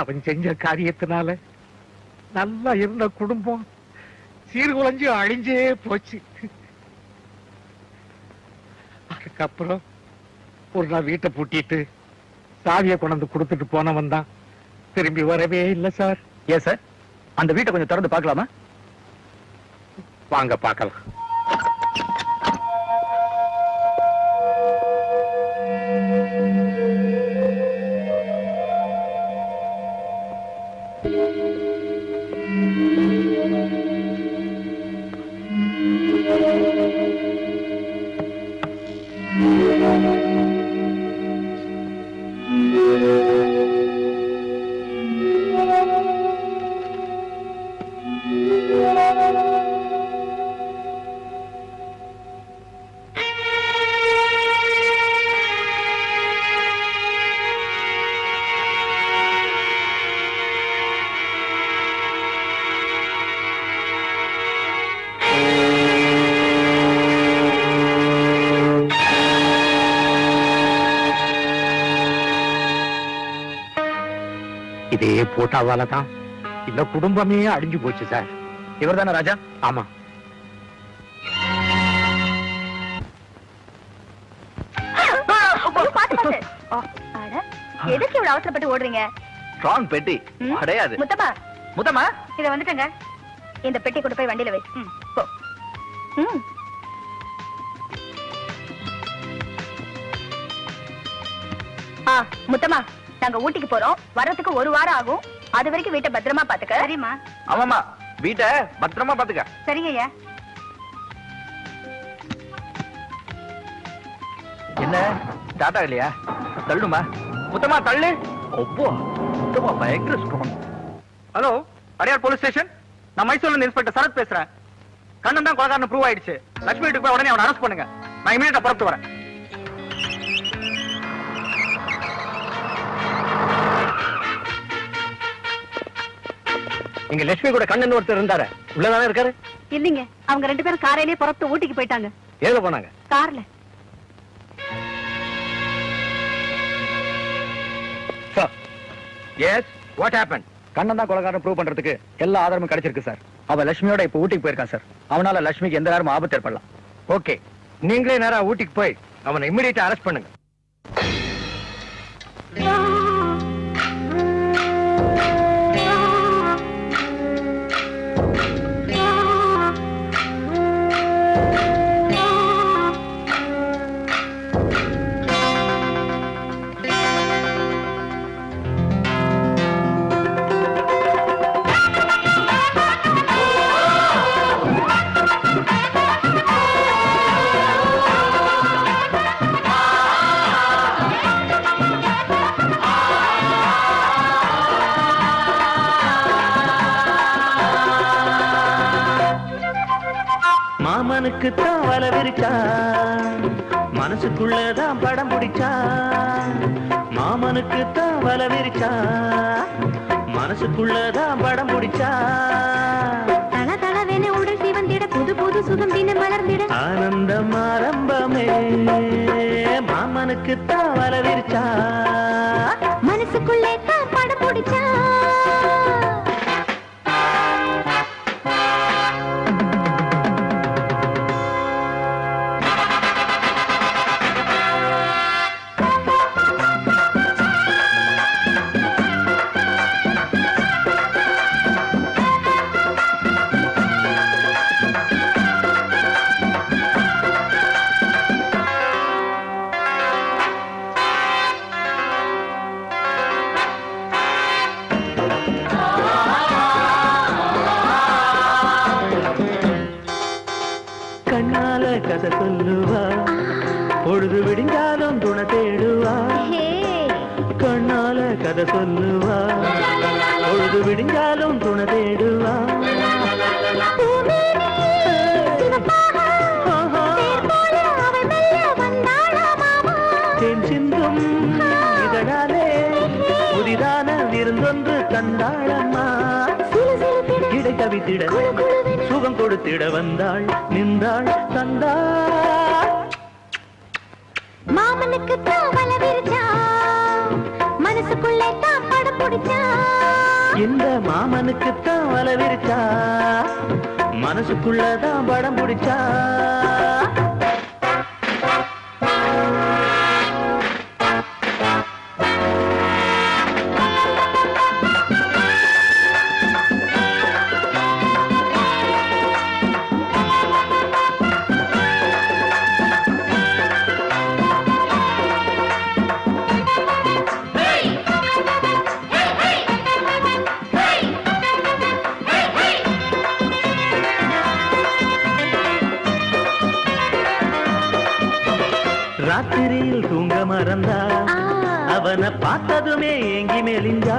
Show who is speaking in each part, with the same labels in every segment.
Speaker 1: அவன் செஞ்ச காரியத்தினால நல்லா இருந்த குடும்பம் சீர்குலைஞ்சு அழிஞ்சே போச்சு. அதுக்கப்புறம் ஒரு நாள் வீட்டை பூட்டிட்டு சாவியை கொண்டாந்து கொடுத்துட்டு போனவன் தான். திரும்பி வரவே இல்லை சார்.
Speaker 2: ஏன் சார்? அந்த வீட்டை கொஞ்சம் திறந்து பார்க்கலாமா?
Speaker 1: வாங்க பார்க்கலாம். இதே போட்டாவால தான் இந்த குடும்பமே அழிஞ்சு போச்சு சார்.
Speaker 2: இவர் தானே ராஜா?
Speaker 1: ஆமா.
Speaker 3: எதுக்கு இவ்வளவு அவசரப்பட்டு ஓடுறீங்க?
Speaker 2: ஸ்ட்ராங் பெட்டி.
Speaker 3: ம்?
Speaker 2: அடையாது.
Speaker 3: முத்தம்மா.
Speaker 2: முத்தமா
Speaker 3: இத வந்துட்டங்க. இந்த பெட்டி கொண்டு போய் வண்டியில வை. ம், போ. ம். ஆ முத்தம்மா. நாங்க ஊட்டிக்கு போறோம். வர்றதுக்கு ஒரு வாரம் ஆகும். அது வரைக்கும் வீட்டை பத்திரமா பாத்துக்க. சரிம்மா.
Speaker 2: ஆமாமா வீட்டை பத்திரமா பாத்துக்க.
Speaker 3: சரிங்க ஐயா.
Speaker 2: என்ன? ஸ்டார்ட் ஆகலையா தள்ளுமா? முத்தமா தள்ளு. ஒப்போ. முத்தமா பயங்கர strong hello Adyar police station? நான் மைசூர்ல இன்ஸ்பெக்டர் சரத் பேசுறேன். கண்ணன் தான் கொலகாரன் ப்ரூவ் ஆயிடுச்சு. லட்சுமி வீட்டுக்கு போய் உடனே அவனை அரெஸ்ட் பண்ணுங்க. நான் இமீடியட்டா புறப்பட்டு வரேன். இங்க லட்சுமி கூட கண்ணன் ஒருத்தர் இருந்தாரு. உள்ளதானே இருக்காரு?
Speaker 3: இல்லீங்க. அவங்க ரெண்டு பேரும் காரையிலேயே புறத்து ஊட்டிக்கு போயிட்டாங்க.
Speaker 2: எதுல போனாங்க?
Speaker 3: கார்ல.
Speaker 2: Sir yes what happen Kannan தான் கொலகாரன் ப்ரூவ் பண்றதுக்கு எல்லா ஆதாரமும் கிடைச்சிருக்கு சார் அவ லட்சுமியோட இப்ப ஊட்டிக்கு போயிருக்கான் சார் அவனால லட்சுமிக்கு எந்த நேரமும் ஆபத்து ஏற்படலாம். ஓகே நீங்களே நேரா ஊட்டிக்கு போய் அவனை இமிடியேட்டா அரெஸ்ட் பண்ணுங்க.
Speaker 4: மாமனுக்கு தான் வலை விரிச்சா மனசுக்குள்ளதான் படம் பிடிச்சா மாமனுக்கு தான் வலை விரிச்சா மனசுக்குள்ளதான் படம் பிடிச்சா
Speaker 3: தல தலவென உடல் சிவந்திட புது புது சுகம் தினம் மலர்ந்திட.
Speaker 4: ஆனந்தம் ஆரம்பமே மாமனுக்கு தான் வலை விரிச்சா
Speaker 3: மனசுக்குள்ளே தான் படம் பிடிச்சா
Speaker 4: கதை சொல்லுவா. பொழுது விடிஞ்சாலும் துணை தேடுவா. கண்ணால கதை சொல்லுவா. பொழுது விடிஞ்சாலும் துணை தேடுவா. சிந்தும் இதழாலே புதிதான விருந்தொன்று கண்டாளம்மா இடை தவித்திட சுகம் கொடுத்திட வந்தாள் நின்றாள் தந்தாள்.
Speaker 3: மாமனுக்கு தான் விரிச்சா மனசுக்குள்ளே தான் படம் பிடிச்சா.
Speaker 4: இந்த மாமனுக்குத்தான் வலை விரிச்சா மனசுக்குள்ளதான் படம் பிடிச்சா. ராத்திரியில் தூங்க மறந்தா. அவனை பார்த்ததுமே ஏங்கி மெலிஞ்சா.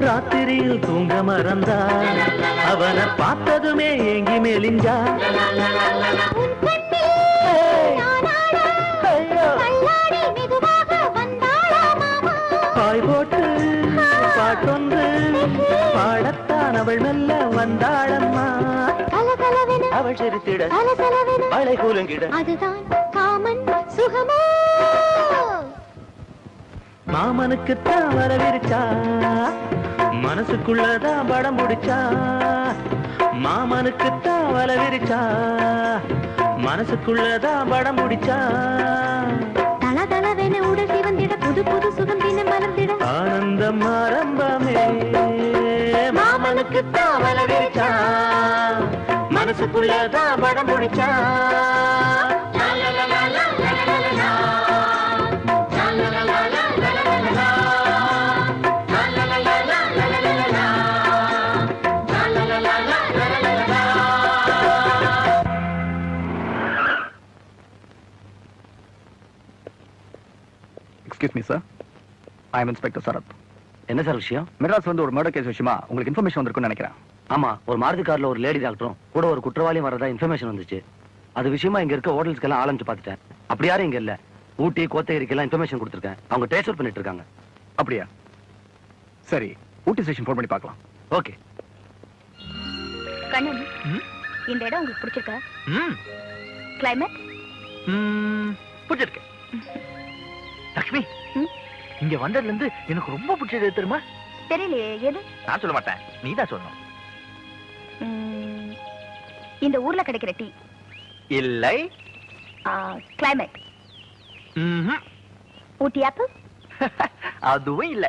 Speaker 4: ராத்திரியில் தூங்க மறந்தா. அவனை பார்த்ததுமே ஏங்கி மெலிஞ்சா. பாய் போட்டு பாட்டொன்று பாடத்தான் அவள் மெல்ல வந்தாளம்மா. அவள் சிரித்திட. வளை கூலுங்கிட.
Speaker 3: அதுதான். சுகமோ?
Speaker 4: மாமனுக்குத்தான் வரவிருச்சா? மனசுக்குள்ளதான் படம் பிடிச்சா? மாமனுக்குத்தான் வரவிருச்சா? மனசுக்குள்ளதான் படம் பிடிச்சா?
Speaker 3: தல தலவென உடல் சிவந்திட புது புது சுகம் தினம் மலர்ந்திட
Speaker 4: ஆனந்தம் ஆரம்பமே. மாமனுக்குத்தான் வரவிருச்சா? மனசுக்குள்ளதான் படம் பிடிச்சா?
Speaker 2: Excuse me sir I am inspector Sarath
Speaker 4: என்ன சார் விஷயம்?
Speaker 2: மெட்ராஸ் வந்து ஒரு மர்டர் கேஸ் விஷயமா? உங்களுக்கு இன்ஃபர்மேஷன் வந்திருக்கும்னு நினைக்கிறேன்.
Speaker 4: ஆமா ஒரு மாருதி கார்ல ஒரு லேடி டாக்டரும் கூட ஒரு குற்றவாளியும் வரதா இன்ஃபர்மேஷன் வந்துச்சு. அது விஷயமா இங்க இருக்க ஹோட்டல்ஸ்க்கெல்லாம் ஆரம்பிச்சு பார்த்துட்டேன். அப்படி யாரும் இங்க இல்ல. ஊட்டி கோத்தகிரிக்கெல்லாம் இன்ஃபர்மேஷன் கொடுத்துருக்கேன். அவங்க ட்ரேஸ் பண்ணிட்டு இருக்காங்க.
Speaker 2: அப்படியா? சரி ஊட்டி ஸ்டேஷன் ஃபோன் பண்ணி பார்க்கலாம்.
Speaker 4: ஓகே
Speaker 3: கண்ணன்? இந்த இடம் உங்களுக்கு பிடிச்சிருக்கா?
Speaker 2: ம்.
Speaker 3: கிளைமேட்
Speaker 2: ம், பிடிச்சிருக்கு. லக்ஷ்மி? இங்க வந்ததுல இருந்து எனக்கு ரொம்ப பிடிச்சது தெரியுமா?
Speaker 3: தெரியலையே எது?
Speaker 2: நான் சொல்ல மாட்டேன். நீ தான் சொல்லணும்
Speaker 3: இந்த ஊர்ல கிடைக்கிற டீ.
Speaker 2: இல்லை.
Speaker 3: கிளைமேட். ஊட்டி ஆப்பிள்
Speaker 2: அதுவும் இல்ல.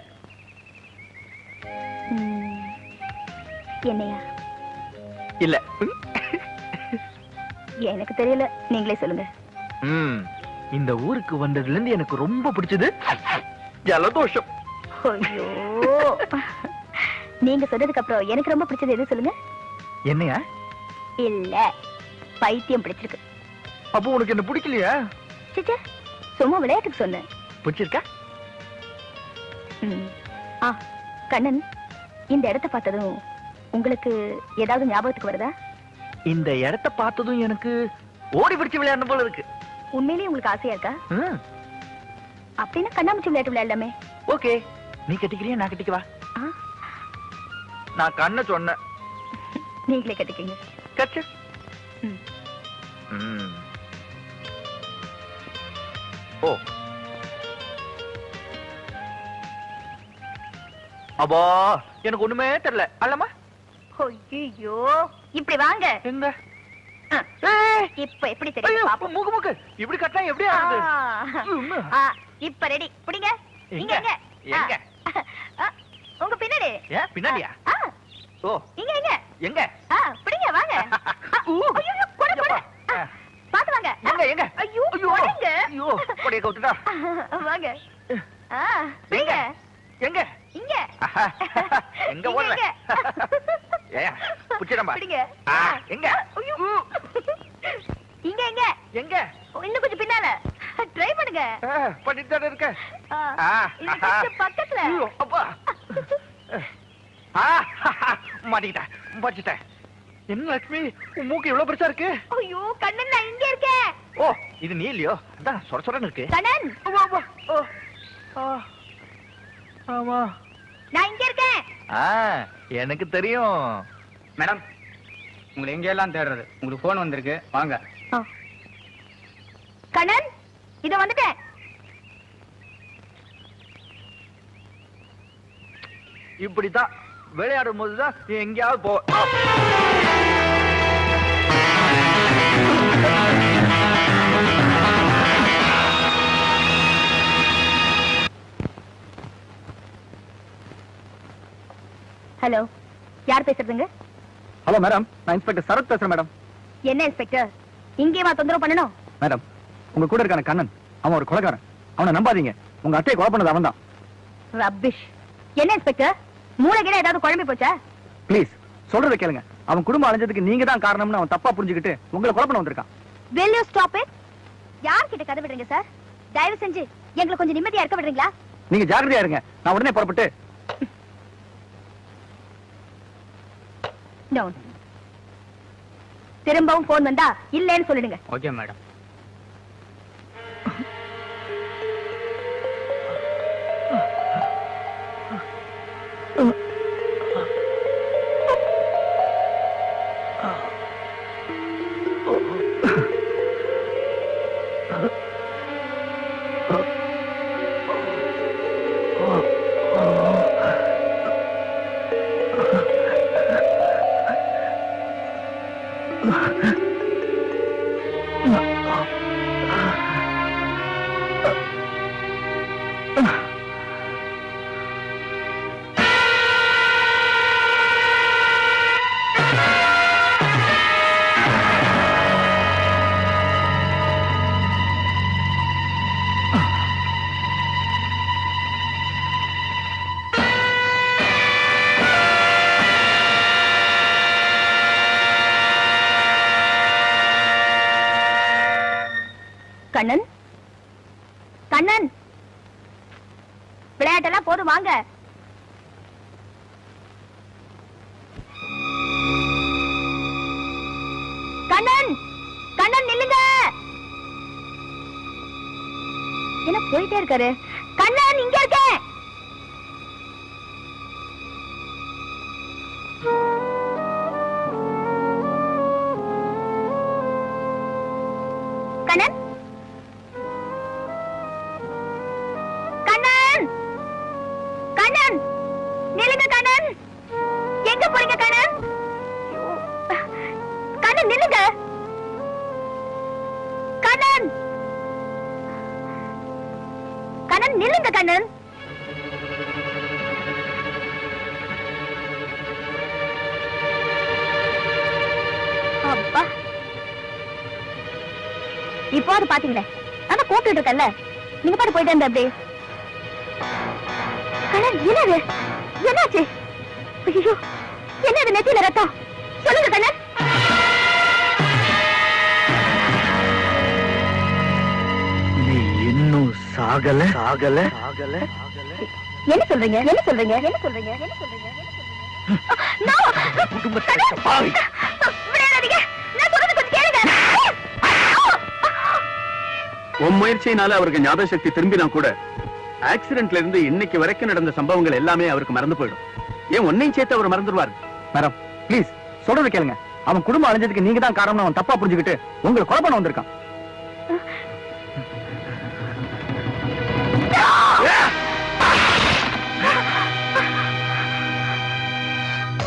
Speaker 3: என்னையா?
Speaker 2: இல்ல.
Speaker 3: எனக்கு தெரியல. நீங்களே சொல்லுங்க.
Speaker 2: ம், இந்த ஊருக்கு வந்ததுல இருந்து எனக்கு ரொம்ப பிடிச்சது ஜலதோஷம்.
Speaker 3: ஐயோ. நீங்க சொன்னதுக்கு அப்புறம் எனக்கு ரொம்ப பிடிச்சது எது சொல்லுங்க?
Speaker 2: என்னையா?
Speaker 3: இல்ல பைத்தியம் பிடிச்சிருக்கு.
Speaker 2: அப்போ உனக்கு என்ன பிடிக்கலையா?
Speaker 3: சிச்சா சும்மா விளையாட்டுக்கு சொன்னேன்.
Speaker 2: பிடிச்சிருக்கா?
Speaker 3: ம். ஆ கண்ணன் இந்த இடத்த பார்த்ததும் உங்களுக்கு ஏதாவது ஞாபகத்துக்கு வருதா?
Speaker 2: இந்த இடத்த பார்த்ததும் எனக்கு ஓடி பிடிச்சு விளையாடணும் போல இருக்கு.
Speaker 3: உண்மையிலேயே உங்களுக்கு ஆசையா இருக்கா? அப்படின்னா கண்ணாமூச்சி விளையாட்டு விளையாடலாமே.
Speaker 2: ஓகே. நீ கட்டிக்கிறியா நான் கட்டிக்கவா? நான் கண்ண சொன்னேன்.
Speaker 3: நீங்களே கட்டிக்கங்க.
Speaker 2: கட்டு. ஓ. அப்பா எனக்கு ஒண்ணுமே தெரியல. அல்லமா
Speaker 3: ஐயோ இப்படி வாங்க.
Speaker 2: எங்க?
Speaker 3: இப்ப எப்படி தெரியும் பாப்போம்
Speaker 2: மூக்கு மூக்கு. இப்படி கட்டினா எப்படி ஆகுது?
Speaker 3: இப்ப ரெடி பிடிங்க. இங்க
Speaker 2: எங்க?
Speaker 3: இங்க.
Speaker 2: எங்க?
Speaker 3: உங்க பின்னாடி.
Speaker 2: ஏன்? பின்னாடியா? ஓ.
Speaker 3: இங்க இங்க.
Speaker 2: எங்க?
Speaker 3: பிடிங்க வாங்க. ஐயோ, கொடு, கொடு. பாத்து வாங்க.
Speaker 2: எங்க எங்க?
Speaker 3: ஐயோ
Speaker 2: ஐயோ.
Speaker 3: கொடைங்க.
Speaker 2: ஐயோ கொடைய கவுத்துட்டா.
Speaker 3: வாங்க.
Speaker 2: எங்க?
Speaker 3: இங்க.
Speaker 2: எங்க
Speaker 3: இங்க,
Speaker 2: ஓடுற
Speaker 3: இங்க.
Speaker 2: ஏயா புடிச்சிடம்பா.
Speaker 3: பிடிங்க.
Speaker 2: எங்க?
Speaker 3: ஐயோ. இங்க இங்க
Speaker 2: எங்க?
Speaker 3: இன்னும் கொஞ்சம் பின்னால. ட்ரை பண்ணுங்க.
Speaker 2: பண்ணிட்டு தானே இருக்க
Speaker 3: ஆ,
Speaker 2: ஆ,
Speaker 3: இது
Speaker 2: ஆஹா.
Speaker 3: கொஞ்சம் பக்கத்துல
Speaker 2: அப்பா. மாட்டிக்கிட்டேன் மாட்டிக்கிட்டேன். என்ன லட்சுமி உன் மூக்கு இவ்வளவு பெருசா இருக்கு?
Speaker 3: ஐயோ கண்ணன் நான் இங்க இருக்கேன்.
Speaker 2: ஓ இது நீ இல்லையோ? அதான் சொர சொரன்னு இருக்கு.
Speaker 3: கண்ணன்.
Speaker 2: ஆமா,
Speaker 3: நான் இங்க இருக்கேன்.
Speaker 2: எனக்கு தெரியும்.
Speaker 5: மேடம் உங்களை எங்கெல்லாம் தேடுறது? உங்களுக்கு ஃபோன் வந்திருக்கு. வாங்க.
Speaker 3: இத வந்துட்டேன்
Speaker 6: இப்படித்தான் விளையாடும் போதுதான் நீ எங்கேயாவது போ.
Speaker 3: ஹலோ யார் பேசுறதுங்க?
Speaker 6: ஹலோ மேடம் நான் இன்ஸ்பெக்டர் சரத் பேசுறேன் மேடம்
Speaker 3: என்ன இன்ஸ்பெக்டர்? இங்கேவா தொந்தரவு பண்ணணும்?
Speaker 6: மேடம் உங்க கூட இருக்கான கண்ணன் அவன் ஒரு கொலைகாரன். அவனை நம்பாதீங்க. உங்க அத்தையை கொலை பண்ணது அவன் தான்
Speaker 3: ரப்பிஷ். என்ன இன்ஸ்பெக்டர்? மூளைகிட ஏதாவது குழம்பி போச்சா?
Speaker 6: ப்ளீஸ் சொல்றத கேளுங்க. அவன் குடும்பம் அழிஞ்சதுக்கு நீங்க தான் காரணம்னு அவன் தப்பா புரிஞ்சுக்கிட்டு உங்களை கொலை பண்ண வந்திருக்கான்.
Speaker 3: Will you stop it? யார் கிட்ட கதை விடுறீங்க சார் தயவு செஞ்சு எங்களை கொஞ்சம் நிம்மதியா இருக்க விடுறீங்களா?
Speaker 6: நீங்க ஜாக்கிரதையா இருங்க. நான் உடனே புறப்பட்டு.
Speaker 3: திரும்பவும் போன் வந்தா இல்லைன்னு சொல்லிடுங்க.
Speaker 5: ஓகே மேடம்
Speaker 3: வாங்க. கண்ணன் கண்ணன் நில்லுங்க. என்ன போயிட்டே இருக்காரு? கண்ணன். அப்பா. இப்போ அது பாத்தீங்களே ஆனா கூப்பிட்டு இருக்கல நீங்க பாட்டு போயிட்டு இருந்த அப்படி கண்ணன் என்னது? என்னாச்சு? ஐயோ என்னது நெத்தியில ரத்தம்? சொல்லுங்க கண்ணன்.
Speaker 6: சாகல சாகல சாகல
Speaker 3: என்ன சொல்றீங்க? என்ன சொல்றீங்க? என்ன சொல்றீங்க? என்ன சொல்றீங்க.
Speaker 7: உன் முயற்சியினால அவருக்கு ஞாபக சக்தி திரும்பினா கூட ஆக்சிடென்ட்ல இருந்து இன்னைக்கு வரைக்கும் நடந்த சம்பவங்கள் எல்லாமே அவருக்கு மறந்து போயிடும். ஏன் உன்னையும் சேர்த்து அவர் மறந்துடுவார்?
Speaker 6: மேடம் ப்ளீஸ் சொல்றத கேளுங்க. அவன் குடும்பம் அழிஞ்சதுக்கு நீங்க தான் காரணம்னு அவன் தப்பா புரிஞ்சுக்கிட்டு உங்களை கொலை பண்ண வந்திருக்கான்.